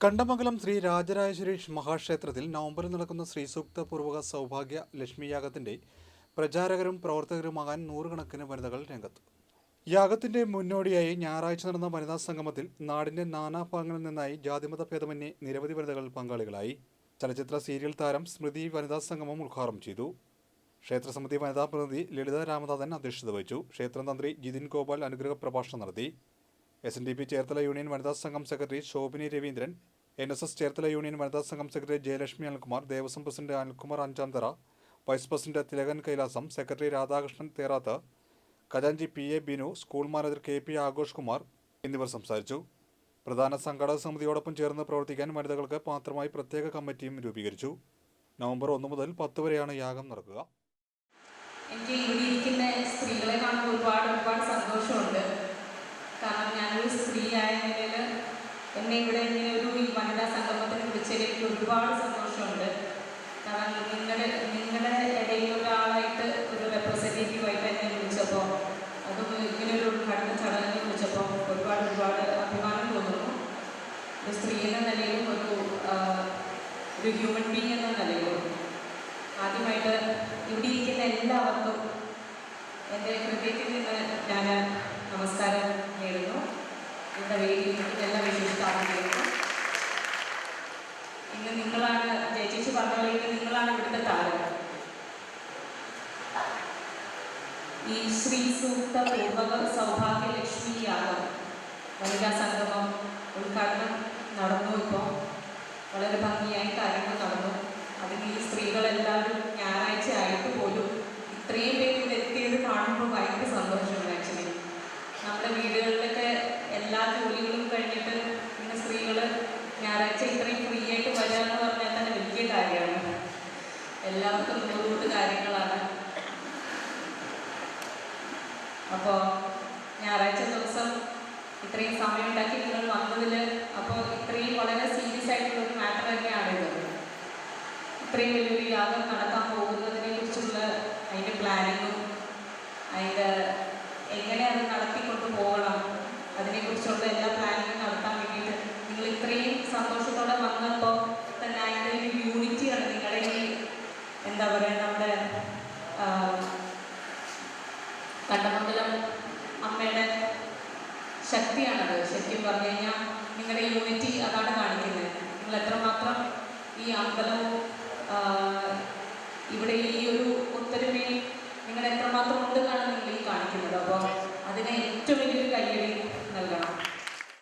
കണ്ടമംഗലം ശ്രീ രാജരാജേശ്വരീഷ് മഹാക്ഷേത്രത്തിൽ നവംബറിൽ നടക്കുന്ന ശ്രീസൂക്ത പൂർവക സൗഭാഗ്യ ലക്ഷ്മിയാഗത്തിന്റെ പ്രചാരകരും പ്രവർത്തകരുമാകാൻ നൂറുകണക്കിന് വനിതകൾ രംഗത്തു. യാഗത്തിന്റെ മുന്നോടിയായി ഞായറാഴ്ച നടന്ന വനിതാ സംഗമത്തിൽ നാടിന്റെ നാനാഭാഗങ്ങളിൽ നിന്നായി ജാതിമത ഭേദമന്യേ നിരവധി വനിതകൾ പങ്കാളികളായി. ചലച്ചിത്ര സീരിയൽ താരം സ്മൃതി വനിതാ സംഗമം ഉദ്ഘാടനം ചെയ്തു. ക്ഷേത്രസമിതി വനിതാ പ്രതിനിധി ലളിത രാമനാഥൻ അധ്യക്ഷത വഹിച്ചു. ക്ഷേത്രതന്ത്രി ജിതിൻ ഗോപാൽ അനുഗ്രഹ പ്രഭാഷണം നടത്തി. S N D P Cherthala union വനിതാ സംഘം secretary Shobhini Raveendran N S S Cherthala union വനിതാ സംഘം secretary Jayalakshmi Anilkumar Devaswom president Anilkumar Anchanthara vice president Thilakan Kailasam secretary Radhakrishnan Therath ഖജാൻജി P A Binu school manager K P Aghosh Kumar എന്നിവർ സംസാരിച്ചു. പ്രധാന സംഘാടക സമിതിയോടൊപ്പം ചേർന്ന് പ്രവർത്തിക്കാൻ വനിതകൾക്ക് മാത്രമായി പ്രത്യേക കമ്മിറ്റിയും രൂപീകരിച്ചു. നവംബർ ഒന്ന് മുതൽ പത്ത് വരെയാണ് യാഗം നടക്കുക. എനിക്ക് ഇവിടെ ഇരിക്കുന്ന സ്ത്രീകളെ കാണുമ്പോൾ ഒരുപാട് ഒരുപാട് സന്തോഷമുണ്ട് കാരണം ഞാനൊരു സ്ത്രീ ആയ നിലയിൽ എന്നെ ഇവിടെ ഇങ്ങനെ ഒരു ഈ വനിതാ സംഗമത്തിന് വിളിച്ചതിൽ എനിക്ക് ഒരുപാട് സന്തോഷമുണ്ട്. കാരണം നിങ്ങളുടെ നിങ്ങളുടെ ഇടയിൽ ഒരാളായിട്ട് ഒരു റെപ്രസെന്റേറ്റീവായിട്ട് എന്നെ വിളിച്ചപ്പോൾ അതും ഇങ്ങനെ ഒരു ഉദ്ഘാടന ചടങ്ങിൽ വിളിച്ചപ്പോൾ ഒരുപാട് ഒരുപാട് അഭിമാനം തോന്നുന്നു. ഒരു സ്ത്രീ എന്ന നിലയിലും ഒരു ഒരു ഹ്യൂമൻ ബീങ് എന്ന നിലയിലും ആദ്യമായിട്ട് ഇവിടെ ഇരിക്കുന്ന എല്ലാവർക്കും എന്റെ ഹൃദയത്തിൽ നിന്ന് ഞാൻ നമസ്കാരം നേടുന്നു ഇവിടെ വേദിയിൽ എല്ലാ വിശേഷിതാർത്ഥികൾക്കും ഈ ശ്രീ സൂക്ത പൂർവക സൗഭാഗ്യ ലക്ഷ്മി യാഗം. വനിതാ സംഗമം ഉദ്ഘാടനം നടന്നു ഇപ്പോൾ വളരെ ഭംഗിയായി കാര്യങ്ങൾ നടന്നു. അതിൽ ഈ സ്ത്രീകളെല്ലാവരും ഞായറാഴ്ച ആയിട്ട് പോലും ഇത്രയും പേര് ഇതെത്തിയത് കാണുമ്പോൾ ഭയങ്കര സന്തോഷമുണ്ട് ആക്ച്വലി. നമ്മുടെ വീടുകളിലൊക്കെ എല്ലാ ജോലികളും കഴിഞ്ഞിട്ട് ഇന്ന് സ്ത്രീകൾ ഞായറാഴ്ച ഇത്രയും ഫ്രീ ആയിട്ട് വരിക എന്ന് പറഞ്ഞാൽ തന്നെ വലിയ കാര്യമാണ്. എല്ലാവർക്കും അപ്പോൾ ഞായറാഴ്ച ദിവസം ഇത്രയും സമയം ഉണ്ടാക്കി നിങ്ങൾ വന്നതിൽ അപ്പോൾ ഇത്രയും വളരെ സീരിയസ് ആയിട്ടുള്ള ഒരു മാറ്റർ ഇത്. ഇത്രയും വലിയൊരു യാഗം നടക്കാൻ പോകുന്നതിനെ കുറിച്ചുള്ള അതിന്റെ പ്ലാനിങ്ങും അതിന്റെ ശക്തിയാണത്. ശരിക്കും പറഞ്ഞു കഴിഞ്ഞാൽ നിങ്ങളുടെ യൂണിറ്റി അതാണ് കാണിക്കുന്നത്. നിങ്ങൾ എത്രമാത്രം ഈ അമ്പലവും ഇവിടെ ഈ ഒരു ഒത്തൊരുമയിൽ നിങ്ങൾ എത്രമാത്രം ഉണ്ട് കാണുന്നില്ല ഈ കാണിക്കുന്നത്. അപ്പോൾ അതിനെ ഏറ്റവും വലിയൊരു കയ്യടി നൽകണം.